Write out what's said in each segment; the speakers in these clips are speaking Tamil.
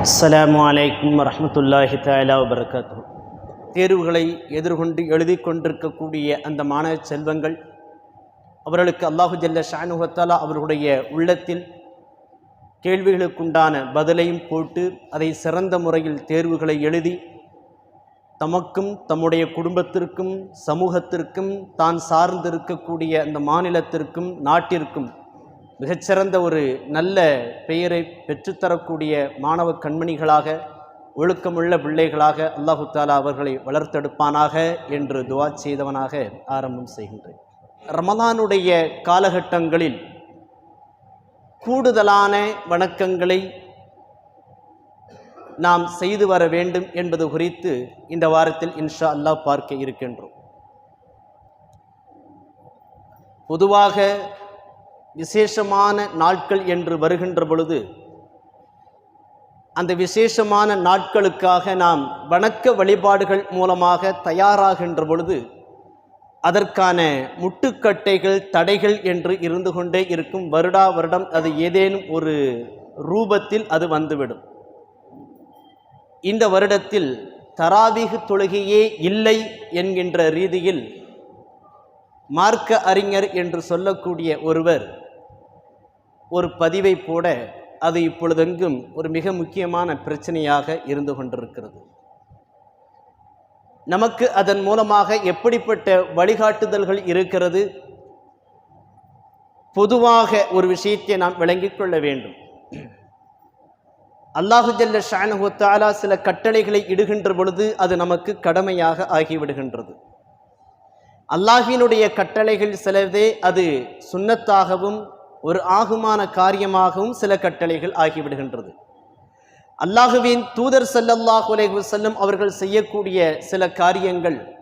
அஸ்லாம் அலைக்கும் வரமத்துல்லாஹி தாலா வபரகாத்துஹு. தேர்வுகளை எதிர்கொண்டு எழுதி கொண்டிருக்கக்கூடிய அந்த மாணவ செல்வங்கள் அவர்களுக்கு அல்லாஹு ஜல்ல ஷானுகத்தாலா அவர்களுடைய உள்ளத்தில் கேள்விகளுக்குண்டான பதிலையும் போட்டு அதை சிறந்த முறையில் தேர்வுகளை எழுதி தமக்கும் தம்முடைய குடும்பத்திற்கும் சமூகத்திற்கும் தான் சார்ந்திருக்கக்கூடிய அந்த மாநிலத்திற்கும் நாட்டிற்கும் மிகச்சிறந்த ஒரு நல்ல பெயரை பெற்றுத்தரக்கூடிய மாணவ கண்மணிகளாக ஒழுக்கமுள்ள பிள்ளைகளாக அல்லாஹு தாலா அவர்களை வளர்த்தெடுப்பானாக என்று துவா செய்தவனாக ஆரம்பம் செய்கின்றேன். ரமதானுடைய காலகட்டங்களில் கூடுதலான வணக்கங்களை நாம் செய்து வர வேண்டும் என்பது குறித்து இந்த வாரத்தில் இன்ஷா அல்லாஹ் பார்க்க இருக்கின்றோம். பொதுவாக விசேஷமான நாட்கள் என்று வருகின்ற பொழுது அந்த விசேஷமான நாட்களுக்காக நாம் வணக்க வழிபாடுகள் மூலமாக தயாராகின்ற பொழுது அதற்கான முட்டுக்கட்டைகள் தடைகள் என்று இருந்து கொண்டே இருக்கும் வருடா வருடம் அது ஏதேனும் ஒரு ரூபத்தில் அது வந்துவிடும். இந்த வருடத்தில் தராவிகு தொழுகையே இல்லை என்கின்ற ரீதியில் மார்க்க அறிஞர் என்று சொல்லக்கூடிய ஒருவர் ஒரு பதிவை போட அது இப்பொழுதெங்கும் ஒரு மிக முக்கியமான பிரச்சனையாக இருந்து கொண்டிருக்கிறது. நமக்கு அதன் மூலமாக எப்படிப்பட்ட வழிகாட்டுதல்கள் இருக்கிறது? பொதுவாக ஒரு விஷயத்தை நாம் விளங்கிக் கொள்ள வேண்டும். அல்லாஹு ஜல்ல ஷானஹு சில கட்டளைகளை இடுகின்ற பொழுது அது நமக்கு கடமையாக ஆகிவிடுகின்றது. அல்லாஹினுடைய கட்டளைகள் சிலதே அது சுன்னத்தாகவும் ஒரு ஆகுமான காரியமாகவும் சில கட்டளைகள் ஆகிவிடுகின்றது. அல்லாஹுவின் தூதர் சல்லல்லாஹு அலைஹி செல்லும் அவர்கள் செய்யக்கூடிய சில காரியங்கள்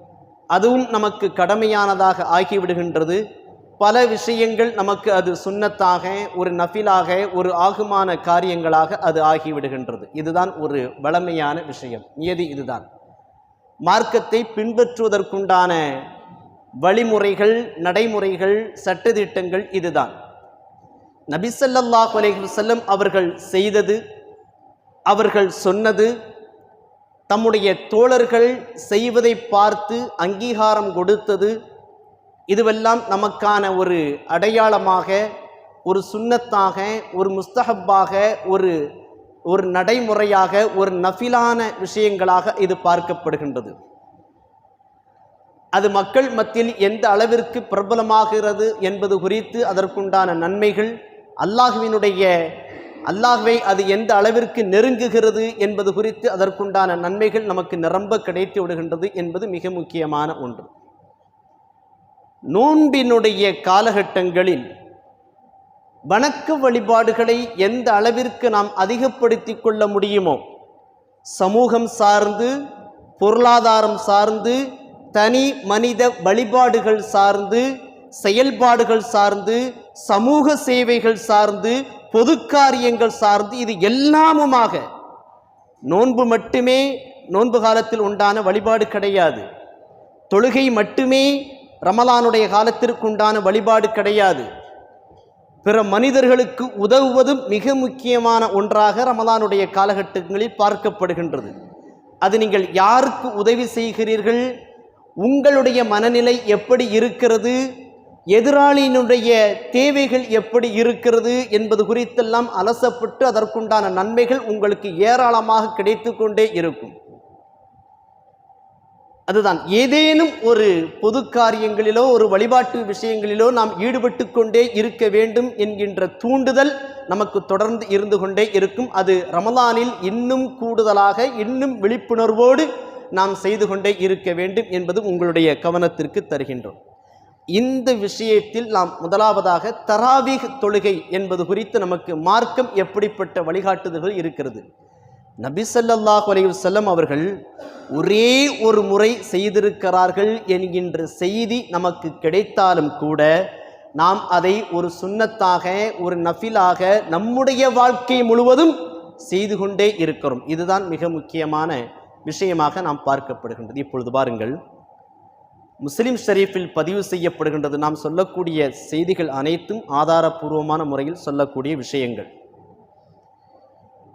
அதுவும் நமக்கு கடமையானதாக ஆகிவிடுகின்றது. பல விஷயங்கள் நமக்கு அது சுன்னத்தாக ஒரு நஃபிலாக ஒரு ஆகுமான காரியங்களாக அது ஆகிவிடுகின்றது. இதுதான் ஒரு வளமையான விஷயம். நியதி இதுதான். மார்க்கத்தை பின்பற்றுவதற்குண்டான வழிமுறைகள் நடைமுறைகள் சட்டதிட்டங்கள் இதுதான். நபிசல்லாஹ் அலைஹி அவர்கள் செய்தது அவர்கள் சொன்னது தம்முடைய தோழர்கள் செய்வதை பார்த்து அங்கீகாரம் கொடுத்தது. இதுவெல்லாம் நமக்கான ஒரு அடையாளமாக ஒரு சுண்ணத்தாக ஒரு முஸ்தஹப்பாக ஒரு ஒரு நடைமுறையாக ஒரு நஃபிலான விஷயங்களாக இது பார்க்கப்படுகின்றது. அது மக்கள் மத்தியில் எந்த அளவிற்கு பிரபலமாகிறது என்பது குறித்து அதற்குண்டான நன்மைகள் அல்லாஹுவினுடைய அல்லாஹுவை அது எந்த அளவிற்கு நெருங்குகிறது என்பது குறித்து அதற்குண்டான நன்மைகள் நமக்கு நிரம்ப கிடைத்து விடுகின்றது என்பது மிக முக்கியமான ஒன்று. நோன்பினுடைய காலகட்டங்களில் வணக்க வழிபாடுகளை எந்த அளவிற்கு நாம் அதிகப்படுத்தி கொள்ள முடியுமோ சமூகம் சார்ந்து பொருளாதாரம் சார்ந்து தனி மனித வழிபாடுகள் சார்ந்து செயல்பாடுகள் சார்ந்து சமூக சேவைகள் சார்ந்து பொது காரியங்கள் சார்ந்து இது எல்லாமுமாக நோன்பு மட்டுமே நோன்பு காலத்தில் உண்டான வழிபாடு கிடையாது. தொழுகை மட்டுமே ரமலானுடைய காலத்திற்கு உண்டான வழிபாடு கிடையாது. பிற மனிதர்களுக்கு உதவுவதும் மிக முக்கியமான ஒன்றாக ரமலானுடைய காலகட்டங்களில் பார்க்கப்படுகின்றது. அது நீங்கள் யாருக்கு உதவி செய்கிறீர்கள்? உங்களுடைய மனநிலை எப்படி இருக்கிறது? எதிராளியினுடைய தேவைகள் எப்படி இருக்கிறது என்பது குறித்தெல்லாம் அலசப்பட்டு அதற்குண்டான நன்மைகள் உங்களுக்கு ஏராளமாக கிடைத்து கொண்டே இருக்கும். அதுதான் ஏதேனும் ஒரு பொது காரியங்களிலோ ஒரு வழிபாட்டு விஷயங்களிலோ நாம் ஈடுபட்டு கொண்டே இருக்க வேண்டும் என்கின்ற தூண்டுதல் நமக்கு தொடர்ந்து இருந்து கொண்டே இருக்கும். அது ரமலானில் இன்னும் கூடுதலாக இன்னும் விழிப்புணர்வோடு நாம் செய்து கொண்டே இருக்க வேண்டும் என்பது உங்களுடைய கவனத்திற்கு தருகின்றோம். இந்த விஷயத்தில் நாம் முதலாவதாக தராவீக் தொழுகை என்பது குறித்து நமக்கு மார்க்கம் எப்படிப்பட்ட வழிகாட்டுதல்கள் இருக்கிறது. நபி ஸல்லல்லாஹு அவர்கள் ஒரே ஒரு முறை செய்திருக்கிறார்கள் என்கின்ற செய்தி நமக்கு கிடைத்தாலும் கூட நாம் அதை ஒரு சுன்னத்தாக ஒரு நஃபிலாக நம்முடைய வாழ்க்கை முழுவதும் செய்து கொண்டே இருக்கிறோம். இதுதான் மிக முக்கியமான விஷயமாக நாம் பார்க்கப்படுகின்றது. இப்பொழுது பாருங்கள். முஸ்லிம் ஷரீஃபில் பதிவு செய்யப்படுகின்றது. நாம் சொல்லக்கூடிய செய்திகள் அனைத்தும் ஆதாரபூர்வமான முறையில் சொல்லக்கூடிய விஷயங்கள்.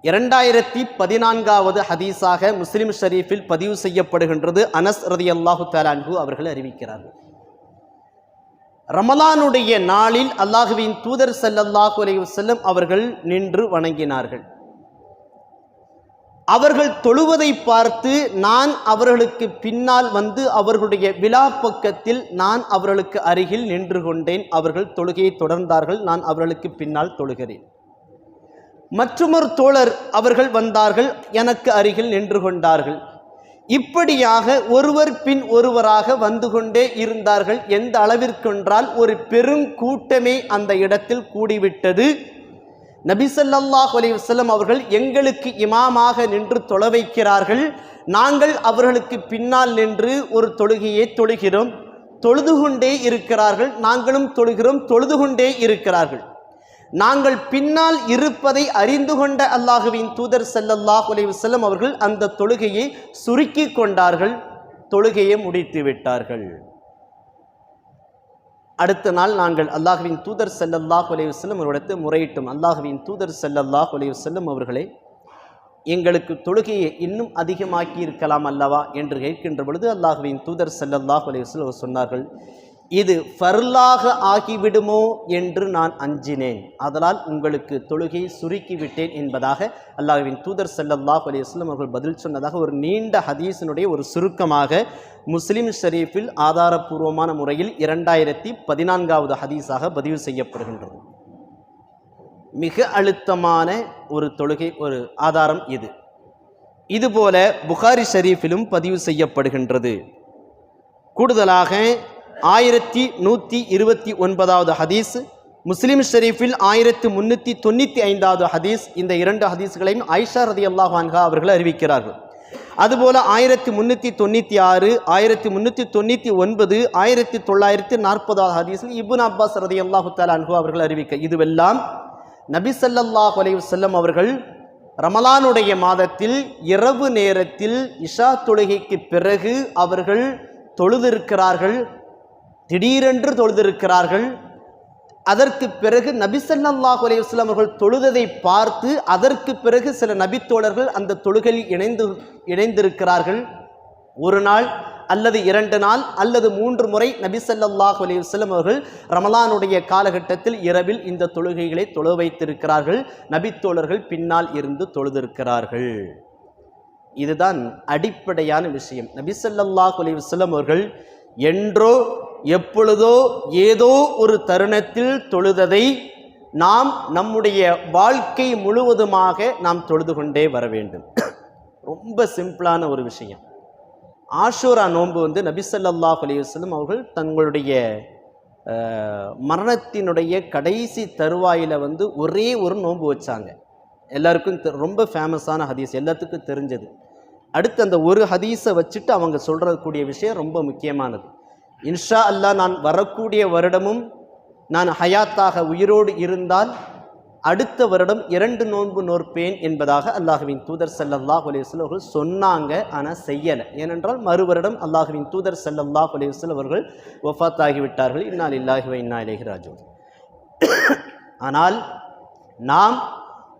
இரண்டாயிரத்தி பதினான்காவது ஹதீஸாக முஸ்லிம் ஷரீஃபில் பதிவு செய்யப்படுகின்றது. அனஸ் ரதி அல்லாஹு தாலான்ஹு அவர்கள் அறிவிக்கிறார்கள் ரமலானுடைய நாளில் அல்லாஹுவின் தூதர் ஸல்லல்லாஹு அலைவசல்லம் அவர்கள் நின்று வணங்கினார்கள். அவர்கள் தொழுவதை பார்த்து நான் அவர்களுக்கு பின்னால் வந்து அவர்களுடைய விழா பக்கத்தில் நான் அவர்களுக்கு அருகில் நின்று கொண்டேன். அவர்கள் தொழுகையை தொடர்ந்தார்கள். நான் அவர்களுக்கு பின்னால் தொழுகிறேன். மற்றொரு தோழர் அவர்கள் வந்தார்கள். எனக்கு அருகில் நின்று கொண்டார்கள். இப்படியாக ஒருவர் பின் ஒருவராக வந்து கொண்டே இருந்தார்கள். எந்த அளவிற்கென்றால் ஒரு பெருங்கூட்டமே அந்த இடத்தில் கூடிவிட்டது. நபி ஸல்லல்லாஹு அலைஹி அவர்கள் எங்களுக்கு இமாமாக நின்று தொழ வைக்கிறார்கள். நாங்கள் அவர்களுக்கு பின்னால் நின்று ஒரு தொழுகையை தொழுகிறோம். தொழுது கொண்டே இருக்கிறார்கள். நாங்களும் தொழுகிறோம். தொழுது கொண்டே இருக்கிறார்கள். நாங்கள் பின்னால் இருப்பதை அறிந்து கொண்ட அல்லாஹுவின் தூதர் செல்லல்லாஹ் அலைஹி வஸல்லம் அவர்கள் அந்த தொழுகையை சுருக்கி கொண்டார்கள். தொழுகையை முடித்து விட்டார்கள். அடுத்த நாள் நாங்கள் அல்லாஹுவின் தூதர் செல்லல்லாஹ் அலைஹி செல்லும் அவரிடத்தில் முறையிட்டும். அல்லாஹுவின் தூதர் செல்லல்லாஹ் அலைஹி செல்லும் அவர்களே எங்களுக்கு தொழுகையை இன்னும் அதிகமாக்கி இருக்கலாம் அல்லவா என்று கேட்கின்ற பொழுது அல்லாஹுவின் தூதர் செல்லல்லாஹ் அலைஹி செல்லும் அவர் சொன்னார்கள். இது ஃபர்லாக ஆகிவிடுமோ என்று நான் அஞ்சினேன். அதனால் உங்களுக்கு தொழுகையை சுருக்கிவிட்டேன் என்பதாக அல்லாஹ்வின் தூதர் ஸல்லல்லாஹு அலி வஸ்லம் அவர்கள் பதில் சொன்னதாக ஒரு நீண்ட ஹதீஸினுடைய ஒரு சுருக்கமாக முஸ்லிம் ஷரீஃபில் ஆதாரபூர்வமான முறையில் இரண்டாயிரத்தி பதினான்காவது ஹதீஸாக பதிவு செய்யப்படுகின்றது. மிக அழுத்தமான ஒரு தொழுகை ஒரு ஆதாரம் இது. இதுபோல புகாரி ஷரீஃபிலும் பதிவு செய்யப்படுகின்றது. கூடுதலாக ஆயிரத்தி நூற்றி இருபத்தி ஒன்பதாவது ஹதீஸ் முஸ்லீம் ஷெரீஃபில் ஆயிரத்தி முன்னூற்றி தொண்ணூற்றி ஐந்தாவது ஹதீஸ் இந்த இரண்டு ஹதீஸ்களையும் ஐஷா ரதி அல்லாஹ் அவர்கள் அறிவிக்கிறார்கள். அதுபோல ஆயிரத்தி முந்நூற்றி தொண்ணூற்றி ஆறு ஆயிரத்தி முந்நூற்றி தொண்ணூற்றி ஒன்பது ஆயிரத்தி தொள்ளாயிரத்தி நாற்பதாவது ஹதீஸில் இபுன் அப்பாஸ் ரதி அல்லாஹு தாலா அவர்கள் அறிவிக்க இதுவெல்லாம் நபி சல்லாஹ் அலைவசல்லம் அவர்கள் ரமலானுடைய மாதத்தில் இரவு நேரத்தில் இஷா தொழுகைக்கு பிறகு அவர்கள் தொழுதிருக்கிறார்கள். திடீரென்று தொழுதிருக்கிறார்கள். அதற்கு பிறகு நபிசல்லாஹ் அலையுஸ்லாம் அவர்கள் தொழுததை பார்த்து அதற்கு பிறகு சில நபித்தோழர்கள் அந்த தொழுகையில் இணைந்து இணைந்திருக்கிறார்கள். ஒரு நாள் அல்லது இரண்டு நாள் அல்லது மூன்று முறை நபிசல்லாஹ் அலையுஸ்லம் அவர்கள் ரமலானுடைய காலகட்டத்தில் இரவில் இந்த தொழுகைகளை தொழ வைத்திருக்கிறார்கள். நபித்தோழர்கள் பின்னால் இருந்து தொழுதிருக்கிறார்கள். இதுதான் அடிப்படையான விஷயம். நபிசல்லாஹ் அலையுஸ்லம் அவர்கள் என்றோ எப்பொழுதோ ஏதோ ஒரு தருணத்தில் தொழுததை நாம் நம்முடைய வாழ்க்கை முழுவதுமாக நாம் தொழுது கொண்டே வர வேண்டும். ரொம்ப சிம்பிளான ஒரு விஷயம். ஆஷூரா நோன்பு வந்து நபிசல்லா அலிவசலம் அவர்கள் தங்களுடைய மரணத்தினுடைய கடைசி தருவாயில் வந்து ஒரே ஒரு நோன்பு வச்சாங்க. எல்லாருக்கும் தெ- ரொம்ப ஃபேமஸான ஹதீஸ் எல்லாத்துக்கும் தெரிஞ்சது. அடுத்து அந்த ஒரு ஹதீஸை வச்சுட்டு அவங்க சொல்கிறக்கூடிய விஷயம் ரொம்ப முக்கியமானது. இன்ஷா அல்லாஹ் நான் வரக்கூடிய வருடமும் நான் ஹயாத்தாக உயிரோடு இருந்தால் அடுத்த வருடம் இரண்டு நோன்பு நோற்பேன் என்பதாக அல்லாஹுவின் தூதர் செல்லல்லாஹ் அலைஹி அவர்கள் சொன்னாங்க ஆனால் செய்யலை. ஏனென்றால் மறு வருடம் அல்லாஹுவின் தூதர் செல்லல்லாஹ் அலைஹி அவர்கள் வஃபாத் ஆகிவிட்டார்கள் இன்னால் இல்லாஹுவை இன்னா இலைஹி ஆனால் நாம்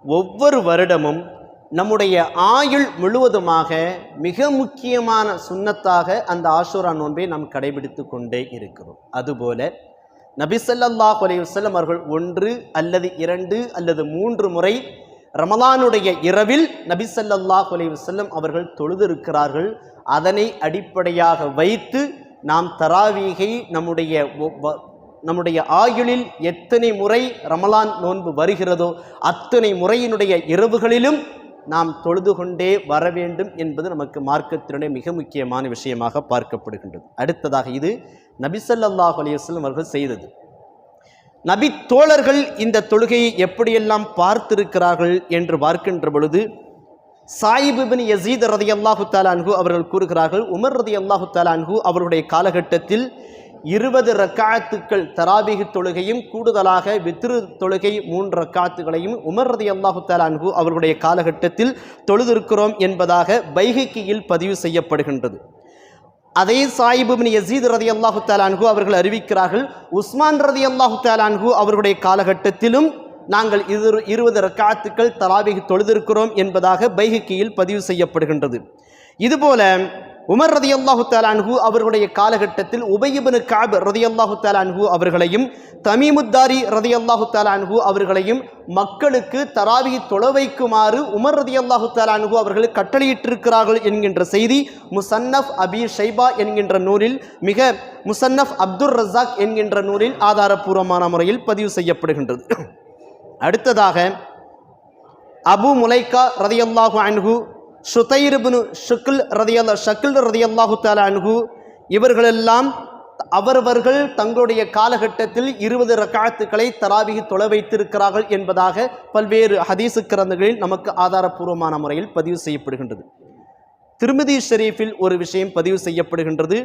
ஒவ்வொரு வருடமும் நம்முடைய ஆயுள் முழுவதுமாக மிக முக்கியமான சுன்னத்தாக அந்த ஆஷூரா நோன்பை நாம் கடைபிடித்து கொண்டே இருக்கிறோம். அதுபோல நபி ஸல்லல்லாஹு அவர்கள் ஒன்று அல்லது இரண்டு அல்லது மூன்று முறை ரமலானுடைய இரவில் நபி ஸல்லல்லாஹு அவர்கள் தொழுதிருக்கிறார்கள். அதனை அடிப்படையாக வைத்து நாம் தராவீகை நம்முடைய வ- நம்முடைய ஆயுளில் எத்தனை முறை ரமலான் நோன்பு வருகிறதோ அத்தனை முறையினுடைய இரவுகளிலும் நாம் தொழுது கொண்டே வர வேண்டும் என்பது நமக்கு மார்க்கத்தினுடைய மிக முக்கியமான விஷயமாக பார்க்கப்படுகின்றது. அடுத்ததாக இது நபிசல்லாஹ் அலையுஸ்லம் அவர்கள் செய்தது. நபி தோழர்கள் இந்த தொழுகையை எப்படியெல்லாம் பார்த்திருக்கிறார்கள் என்று பார்க்கின்ற பொழுது சாயிபின் யசீத் ரதி அல்லாஹு அன்ஹு அவர்கள் கூறுகிறார்கள் உமர் ரதி அல்லாஹு அன்ஹு அவருடைய காலகட்டத்தில் இருபது ரக்காத்துக்கள் தராபிகு தொழுகையும் கூடுதலாக வித்ரு தொழுகை மூன்று ரக்காத்துகளையும் உமர் ரதி அல்லாஹு தாலான்கு அவர்களுடைய காலகட்டத்தில் தொழுதிருக்கிறோம் என்பதாக பைஹிக்கியில் பதிவு செய்யப்படுகின்றது. அதே சாயிபுபின் யசீத் ரதி அல்லாஹு தாலான்கு அவர்கள் அறிவிக்கிறார்கள் உஸ்மான் ரதி அல்லாஹு தாலான்கு அவர்களுடைய காலகட்டத்திலும் நாங்கள் இரு இருபது ரக்காத்துக்கள் தராவிக தொழுதிருக்கிறோம் என்பதாக பைஹிக்கியில் பதிவு செய்யப்படுகின்றது. இதுபோல உமர் ரதியல்லாஹு தாலான்ஹூ அவர்களுடைய காலகட்டத்தில் உபயிபனு காப் ரதியல்லாஹு தாலான்ஹூ அவர்களையும் தமீமுத்தாரி ரதியல்லாஹு தாலான்ஹூ அவர்களையும் மக்களுக்கு தராவி தொலை வைக்குமாறு உமர் ரதியல்லாஹு தாலான்ஹூ அவர்கள் கட்டளையிட்டிருக்கிறார்கள் என்கின்ற செய்தி முசன்னஃப் அபி ஷைபா என்கின்ற நூலில் மிக முசன்னஃப் அப்துர் ரசாக் என்கின்ற நூலில் ஆதாரபூர்வமான முறையில் பதிவு செய்யப்படுகின்றது. அடுத்ததாக அபு முலைக்கா ரதியல்லாஹு அன்ஹூ ஷுதைர்பினு ஷுக்கில் ரதியல்லா ஷக்கில் ரதியல்லாஹு தாலா அன்ஹு இவர்களெல்லாம் அவரவர்கள் தங்களுடைய காலகட்டத்தில் இருபது ரக்காத்துக்களை தராவிகி தொலை வைத்திருக்கிறார்கள் என்பதாக பல்வேறு ஹதீசு கிரந்தங்களில் நமக்கு ஆதாரபூர்வமான முறையில் பதிவு செய்யப்படுகின்றது. திருமதி ஷெரீஃபில் ஒரு விஷயம் பதிவு செய்யப்படுகின்றது.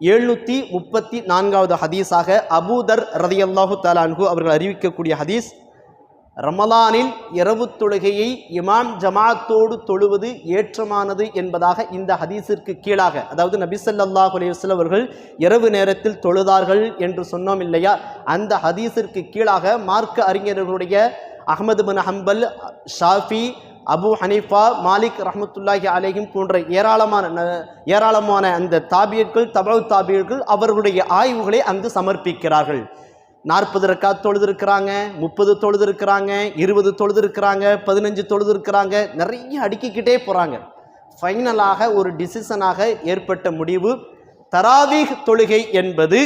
எழுநூற்றி முப்பத்தி நான்காவது ஹதீஸாக அபூதர் ரதியல்லாஹு தாலான்கு அவர்கள் அறிவிக்கக்கூடிய ஹதீஸ் ரமலானில் இரவு தொழுகையை இமாம் ஜமாத்தோடு தொழுவது ஏற்றமானது என்பதாக இந்த ஹதீஸிற்கு கீழாக அதாவது நபிசல்லாஹ் அலையுஸ்ல அவர்கள் இரவு நேரத்தில் தொழுதார்கள் என்று சொன்னோம் இல்லையா? அந்த ஹதீஸிற்கு கீழாக மார்க்க அறிஞர்களுடைய Ahmad bin Hanbal Shafi Abu Hanifa Malik ரஹமத்துல்லாஹி அலேஹிம் போன்ற ஏராளமான ஏராளமான அந்த தாபியர்கள் தபவு தாபியர்கள் அவர்களுடைய ஆய்வுகளை அங்கு சமர்ப்பிக்கிறார்கள். நாற்பது ரக்கா தொழுது இருக்கிறாங்க முப்பது தொழுது இருக்கிறாங்க இருபது தொழுது இருக்கிறாங்க பதினஞ்சு தொழுது இருக்கிறாங்க நிறைய அடுக்கிக்கிட்டே போகிறாங்க ஃபைனலாக ஒரு டிசிஷனாக ஏற்பட்ட முடிவு தராவீஹ் தொழுகை என்பது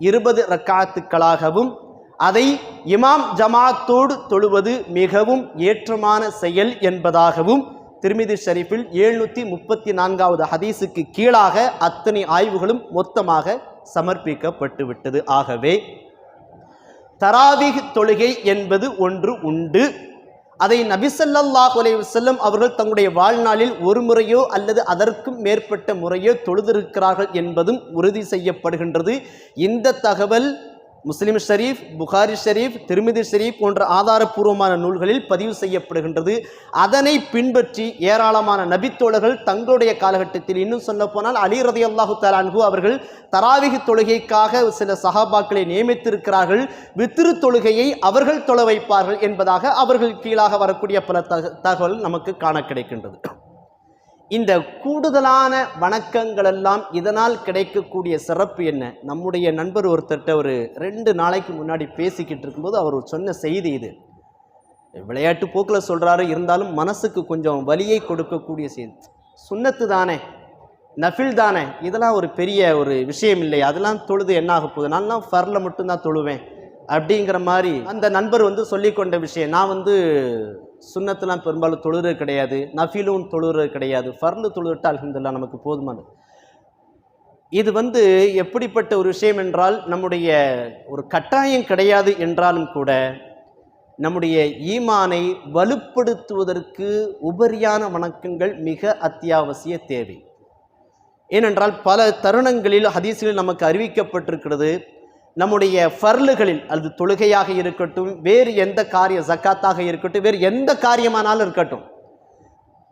இருபது ரக்காத்துக்களாகவும் அதை இமாம் ஜமாத்தோடு தொழுவது மிகவும் ஏற்றமான செயல் என்பதாகவும் திருமிதி ஷரீஃபில் எழுநூற்றி முப்பத்தி நான்காவது ஹதீஸுக்கு கீழாக அத்தனை ஆய்வுகளும் மொத்தமாக சமர்ப்பிக்கப்பட்டுவிட்டது. ஆகவே தராவிக் தொழுகை என்பது ஒன்று உண்டு. அதை நபிசல்லாஹ் செல்லும் அவர்கள் தங்களுடைய வாழ்நாளில் ஒரு முறையோ அல்லது அதற்கும் மேற்பட்ட முறையோ தொழுதிருக்கிறார்கள் என்பதும் உறுதி செய்யப்படுகின்றது. இந்த தகவல் முஸ்லிம் ஷரீஃப் புகாரி ஷரீஃப் திருமிதி ஷரீஃப் போன்ற ஆதாரப்பூர்வமான நூல்களில் பதிவு செய்யப்படுகின்றது. அதனை பின்பற்றி ஏராளமான நபித்தோழர்கள் தங்களுடைய காலகட்டத்தில் இன்னும் சொல்ல போனால் அலி ரதி அல்லாஹு தலான்கு அவர்கள் தராவிக தொழுகைக்காக சில சஹாபாக்களை நியமித்திருக்கிறார்கள். வித்திரு தொழுகையை அவர்கள் தொலை வைப்பார்கள் என்பதாக அவர்கள் கீழாக வரக்கூடிய பல தக தகவல் நமக்கு காண கிடைக்கின்றது. இந்த கூடுதலான வணக்கங்கள் எல்லாம் இதனால் கிடைக்கக்கூடிய சிறப்பு என்ன? நம்முடைய நண்பர் ஒருத்தர்கிட்ட ஒரு ரெண்டு நாளைக்கு முன்னாடி பேசிக்கிட்டு இருக்கும்போது அவர் சொன்ன செய்தி இது. விளையாட்டு போக்கில் சொல்கிறாரு இருந்தாலும் மனசுக்கு கொஞ்சம் வலியை கொடுக்கக்கூடிய செய்தி சுண்ணத்து தானே நஃபில் தானே இதெல்லாம் ஒரு பெரிய ஒரு விஷயம் இல்லை. அதெல்லாம் தொழுது என்ன ஆக போகுது? நான்லாம் ஃபரில் மட்டும்தான் தொழுவேன் அப்படிங்கிற மாதிரி அந்த நண்பர் வந்து சொல்லிக்கொண்ட விஷயம். நான் வந்து சுண்ணத்துலாம் பெரும்பாலும் தொழுறது கிடையாது நஃபிலும் தொழுறது கிடையாது ஃபர்லு தொழுதுட்டா அலமதுல்லா நமக்கு போதுமானது. இது வந்து எப்படிப்பட்ட ஒரு விஷயம் என்றால் நம்முடைய ஒரு கட்டாயம் கிடையாது என்றாலும் கூட நம்முடைய ஈமானை வலுப்படுத்துவதற்கு உபரியான வணக்கங்கள் மிக அத்தியாவசிய தேவை. ஏனென்றால் பல தருணங்களில் ஹதீஸில் நமக்கு அறிவிக்கப்பட்டிருக்கிறது நம்முடைய ஃபர்லுகளில் அது தொழுகையாக இருக்கட்டும் வேறு எந்த காரிய ஜக்காத்தாக இருக்கட்டும் வேறு எந்த காரியமானாலும் இருக்கட்டும்.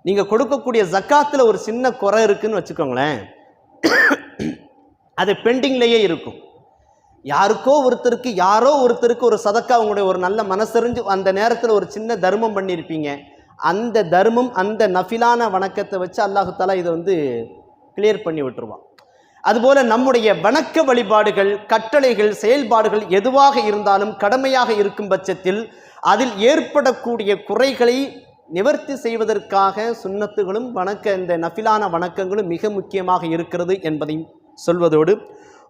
நீங்கள் கொடுக்கக்கூடிய ஜக்காத்தில் ஒரு சின்ன குறை இருக்குதுன்னு வச்சுக்கோங்களேன். அது பெண்டிங்லேயே இருக்கும். யாருக்கோ ஒருத்தருக்கு யாரோ ஒருத்தருக்கு ஒரு சதக்கா அவங்களுடைய ஒரு நல்ல மனசறிஞ்சு அந்த நேரத்தில் ஒரு சின்ன தர்மம் பண்ணியிருப்பீங்க. அந்த தர்மம் அந்த நஃபிலான வணக்கத்தை வச்சு அல்லாஹு தாலா இதை வந்து கிளியர் பண்ணி விட்டுருவான். அதுபோல நம்முடைய வணக்க வழிபாடுகள் கட்டளைகள் செயல்பாடுகள் எதுவாக இருந்தாலும் கடமையாக இருக்கும் பட்சத்தில் அதில் ஏற்படக்கூடிய குறைகளை நிவர்த்தி செய்வதற்காக சுண்ணத்துகளும் வணக்க இந்த நஃபிலான வணக்கங்களும் மிக முக்கியமாக இருக்கிறது என்பதையும் சொல்வதோடு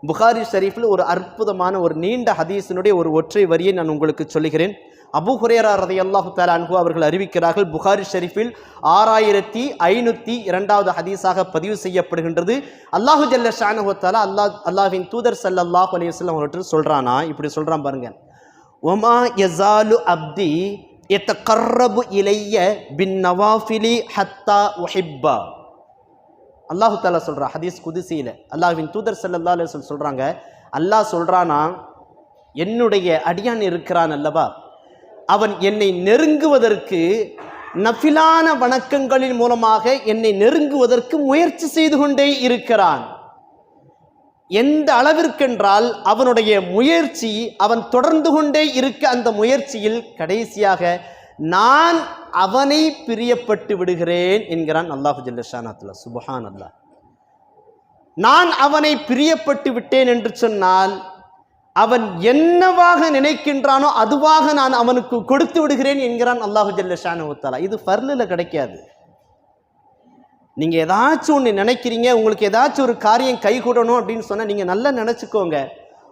புகாரி ஷரீஃபில் ஒரு அற்புதமான ஒரு நீண்ட ஹதீஸினுடைய ஒரு ஒற்றை வரியை நான் உங்களுக்கு சொல்லுகிறேன். அபு ஹுரேரா ரதை அல்லாஹு தாலா அன்ஹு அவர்கள் அறிவிக்கிறார்கள் புகாரி ஷெரீஃபில் ஆறாயிரத்தி ஐநூற்றி இரண்டாவது ஹதீஸாக பதிவு செய்யப்படுகின்றது. அல்லாஹு ஜல்ல ஷானு தாலா அல்லாஹ் அல்லாஹின் தூதர் சல்லாஹ் அலைஹி வஸல்லம் அவர்கள் சொல்கிறானா இப்படி சொல்கிறான் பாருங்க. ஒமா யசாலு அப்தி எத்தகர்ரபு இலைய பின் நவாஃபிலி ஹத்தா ஒஹிப்பா அல்லாஹு தாலா சொல்கிறா ஹதீஸ் குதிசியில் அல்லாஹ்வின் தூதர் செல்லல்லா சொல் சொல்கிறாங்க அல்லாஹ் சொல்கிறானா என்னுடைய அடியான் இருக்கிறான் அல்லவா? அவன் என்னை நெருங்குவதற்கு நஃபிலான வணக்கங்களின் மூலமாக என்னை நெருங்குவதற்கு முயற்சி செய்து கொண்டே இருக்கிறான். எந்த அளவிற்கென்றால் அவனுடைய முயற்சி அவன் தொடர்ந்து கொண்டே இருக்க அந்த முயற்சியில் கடைசியாக நான் அவனை பிரியப்பட்டு விடுகிறேன் என்கிறான் அல்லாஹு ஜல்லஷானாத்துல சுபஹான் அல்லாஹ் நான் அவனை பிரியப்பட்டு விட்டேன் என்று சொன்னால் அவன் என்னவாக நினைக்கின்றானோ அதுவாக நான் அவனுக்கு கொடுத்து விடுகிறேன் என்கிறான் அல்லாஹு ஜல்லஷானுத்தாலா இது ஃபர்லில் கிடைக்காது. நீங்கள் ஏதாச்சும் ஒன்று நினைக்கிறீங்க உங்களுக்கு ஏதாச்சும் ஒரு காரியம் கைகூடணும் அப்படின்னு சொன்னால் நீங்கள் நல்லா நினச்சிக்கோங்க.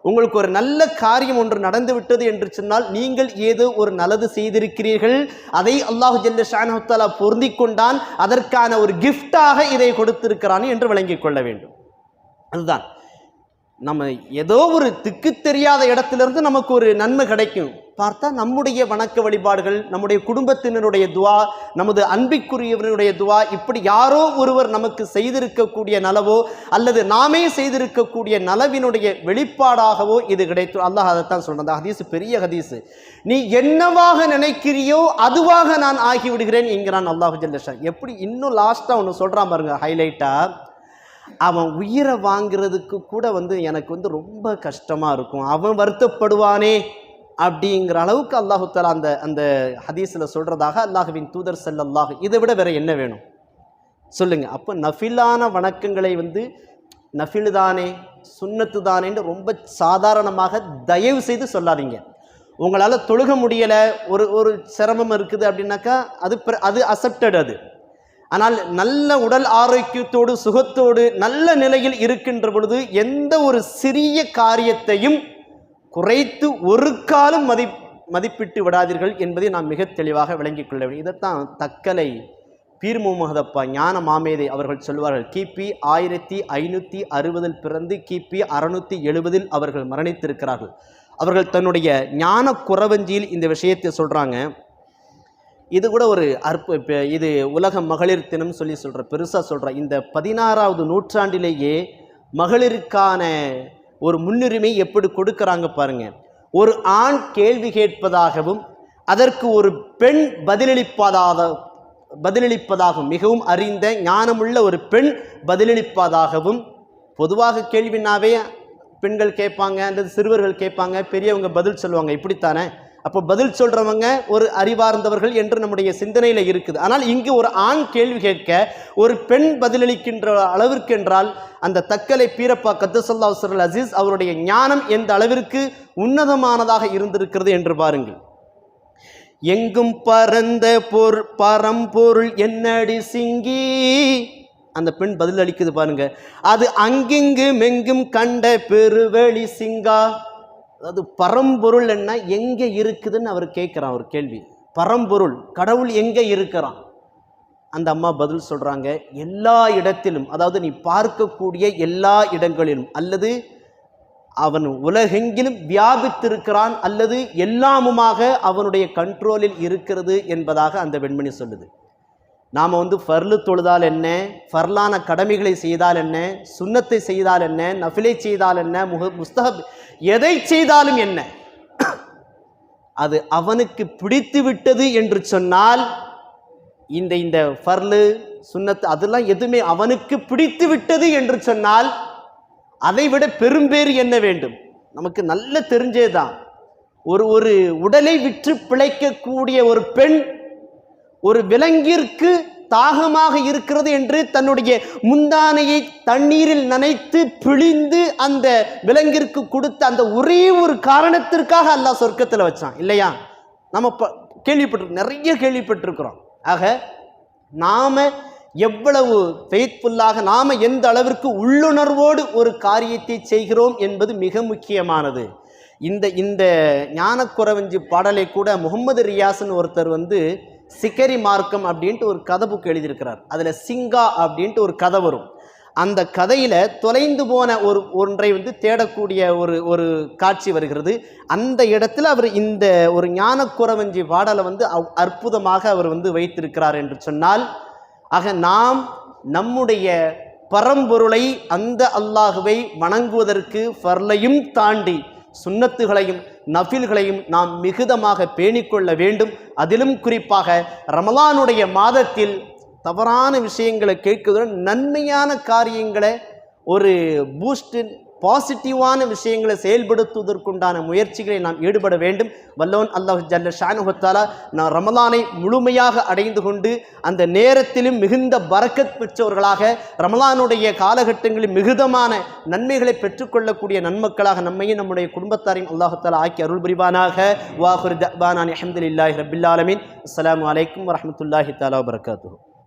உங்களுக்கு ஒரு நல்ல காரியம் ஒன்று நடந்து விட்டது என்று சொன்னால் நீங்கள் ஏதோ ஒரு நல்லது செய்திருக்கிறீர்கள். அதை அல்லாஹு ஜல்ல ஷானஹத்தாலா பொருந்தி கொண்டான். அதற்கான ஒரு கிஃப்டாக இதை கொடுத்திருக்கிறான் என்று விளங்கிக் கொள்ள வேண்டும். அதுதான். நம்ம ஏதோ ஒரு திக்கு தெரியாத இடத்துலேருந்து நமக்கு ஒரு நன்மை கிடைக்கும். பார்த்தா நம்முடைய வணக்க வழிபாடுகள் நம்முடைய குடும்பத்தினருடைய துவா நமது அன்பிற்குரியவனுடைய துவா இப்படி யாரோ ஒருவர் நமக்கு செய்திருக்கக்கூடிய நலவோ அல்லது நாமே செய்திருக்கக்கூடிய நலவினுடைய வெளிப்பாடாகவோ இது கிடைத்து அல்லாஹ் அதைத்தான் சொல்றான். ஹதீஸ் பெரிய ஹதீஸு. நீ என்னவாக நினைக்கிறியோ அதுவாக நான் ஆகிவிடுகிறேன் என்கிறான் அல்லாஹு ஜல்லஷா எப்படி இன்னும் லாஸ்ட்டாக ஒன்று சொல்கிறான் பாருங்க ஹைலைட்டாக அவன் உயிரை வாங்குறதுக்கு கூட வந்து எனக்கு வந்து ரொம்ப கஷ்டமாக இருக்கும். அவன் வருத்தப்படுவானே அப்படிங்கிற அளவுக்கு அல்லாஹு அந்த அந்த ஹதீஸில் சொல்கிறதாக அல்லாஹுவின் தூதர் ஸல்லல்லாஹு இதை விட வேறு என்ன வேணும்? சொல்லுங்கள் அப்போ நஃபிலான வணக்கங்களை வந்து நஃபிலு தானே சுண்ணத்து தானேன்னு ரொம்ப சாதாரணமாக தயவு செய்து சொல்லாதீங்க. உங்களால் தொழுக முடியலை ஒரு ஒரு சிரமம் இருக்குது அப்படின்னாக்கா அது பிர- அது அசப்டட் அது. ஆனால் நல்ல உடல் ஆரோக்கியத்தோடு சுகத்தோடு நல்ல நிலையில் இருக்கின்ற பொழுது எந்த ஒரு சிறிய காரியத்தையும் குறைத்து ஒரு காலம் மதி மதிப்பிட்டு விடாதீர்கள் என்பதை நாம் மிக தெளிவாக விளங்கிக் கொள்ள வேண்டும். இதைத்தான் தக்கலை பீர் முகமதப்பா ஞான மாமேதை அவர்கள் சொல்வார்கள். கிபி ஆயிரத்தி ஐநூற்றி அறுபதில் பிறந்து கிபி அறுநூத்தி எழுபதில் அவர்கள் மரணித்திருக்கிறார்கள். அவர்கள் தன்னுடைய ஞான குறவஞ்சியில் இந்த விஷயத்தை சொல்கிறாங்க இது கூட ஒரு அற்பு இது உலக மகளிர் தினம் சொல்லி சொல்கிற பெருசாக சொல்கிற இந்த பதினாறாவது நூற்றாண்டிலேயே மகளிருக்கான ஒரு முன்னுரிமை எப்படி கொடுக்குறாங்க பாருங்கள் ஒரு ஆண் கேள்வி கேட்பதாகவும் அதற்கு ஒரு பெண் பதிலளிப்பதாக பதிலளிப்பதாகவும் மிகவும் அறிந்த ஞானமுள்ள ஒரு பெண் பதிலளிப்பதாகவும் பொதுவாக கேள்வினாவே பெண்கள் கேட்பாங்க அல்லது சிறுவர்கள் கேட்பாங்க பெரியவங்க பதில் சொல்லுவாங்க இப்படித்தானே? அப்போ பதில் சொல்கிறவங்க ஒரு அறிவார்ந்தவர்கள் என்று நம்முடைய சிந்தனையில் இருக்குது. ஆனால் இங்கு ஒரு ஆண் கேள்வி கேட்க ஒரு பெண் பதிலளிக்கின்ற அளவிற்கு என்றால் அந்த தக்கலை பீரப்பா கத்துசல்லா சல் அசீஸ் அவருடைய ஞானம் எந்த அளவிற்கு உன்னதமானதாக இருந்திருக்கிறது என்று பாருங்கள். எங்கும் பரந்த பொருள் பரம்பொருள் என்னடி சிங்கி? அந்த பெண் பதில் அளிக்குது பாருங்க. அது அங்கிங்கு மெங்கும் கண்ட பெருவெளி சிங்கா? அதாவது பரம்பொருள் என்ன எங்கே இருக்குதுன்னு அவர் கேட்குறான் ஒரு கேள்வி. பரம்பொருள் கடவுள் எங்கே இருக்கிறான்? அந்த அம்மா பதில் சொல்கிறாங்க எல்லா இடத்திலும் அதாவது நீ பார்க்கக்கூடிய எல்லா இடங்களிலும் அல்லது அவன் உலகெங்கிலும் வியாபித்திருக்கிறான் அல்லது எல்லாமுமாக அவனுடைய கண்ட்ரோலில் இருக்கிறது என்பதாக அந்த வெண்மணி சொல்லுது. நாம் வந்து ஃபர்லு தொழுதால் என்ன ஃபர்லான கடமைகளை செய்தால் என்ன சுண்ணத்தை செய்தால் என்ன நஃபிலை செய்தால் என்ன முக முஸ்தஹப் எதை செய்தாலும் என்ன? அது அவனுக்கு பிடித்து விட்டது என்று சொன்னால் இந்த இந்த ஃபர்லு சுண்ணத்து அதெல்லாம் எதுவுமே அவனுக்கு பிடித்து விட்டது என்று சொன்னால் அதை விட பெரும்பேறு என்ன வேண்டும்? நமக்கு நல்ல தெரிஞ்சதுதான் ஒரு ஒரு உடலை விற்று பிழைக்கக்கூடிய ஒரு பெண் ஒரு விலங்கிற்கு தாகமாக இருக்கிறது என்று தன்னுடைய முந்தானையை தண்ணீரில் நனைத்து பிழிந்து அந்த விலங்கிற்கு கொடுத்த அந்த ஒரே ஒரு காரணத்திற்காக அல்லாஹ் சொர்க்கத்தில் வச்சான். இல்லையா? நம்ம ப கேள்விப்பட்டிருக்கோம் நிறைய கேள்விப்பட்டிருக்கிறோம். ஆக நாம் எவ்வளவு ஃபெய்த்ஃபுல்லாக நாம் எந்த அளவிற்கு உள்ளுணர்வோடு ஒரு காரியத்தை செய்கிறோம் என்பது மிக முக்கியமானது. இந்த இந்த ஞானக்குறவஞ்சி பாடலை கூட முகமது ரியாஸ்னு ஒருத்தர் வந்து சிக்கரி மார்க்கம் அப்படின்ட்டு ஒரு கதை புக் எழுதியிருக்கிறார். அதில் சிங்கா அப்படின்ட்டு ஒரு கதை வரும். அந்த கதையில் தொலைந்து போன ஒரு ஒன்றை வந்து தேடக்கூடிய ஒரு ஒரு காட்சி வருகிறது. அந்த இடத்துல அவர் இந்த ஒரு ஞானக்குறவஞ்சி பாடலை வந்து அற்புதமாக அவர் வந்து வைத்திருக்கிறார் என்று சொன்னால் ஆக நாம் நம்முடைய பரம்பொருளை அந்த அல்லாஹுவை வணங்குவதற்கு ஃபர்லையும் தாண்டி சுண்ணத்துகளையும் நஃபில்களையும் நாம் மிகுதமாக பேணிக்கொள்ள வேண்டும். அதிலும் குறிப்பாக ரமலானுடைய மாதத்தில் தவறான விஷயங்களை கேட்குவதுடன் நன்மையான காரியங்களை ஒரு பூஸ்டின் பாசிட்டிவான விஷயங்களை செயல்படுத்துவதற்குண்டான முயற்சிகளை நாம் ஈடுபட வேண்டும். வல்லோன் அல்லாஹ் ஜல்ல ஷானுஹத்தாலா நான் ரமலானை முழுமையாக அடைந்து கொண்டு அந்த நேரத்திலும் மிகுந்த பறக்கத் பெற்றவர்களாக ரமலானுடைய காலகட்டங்களில் மிகுதமான நன்மைகளை பெற்றுக்கொள்ளக்கூடிய நன்மக்களாக நம்மையும் நம்முடைய குடும்பத்தாரையும் அல்லாஹத்தாலா ஆக்கி அருள் புரிவானாக. வாஹுர் தபானான் அஹமதுல்லாஹி ரபில்லாலமின் அஸ்லாம் வலைக்கம் அலைக்கும் தாலா தஆலா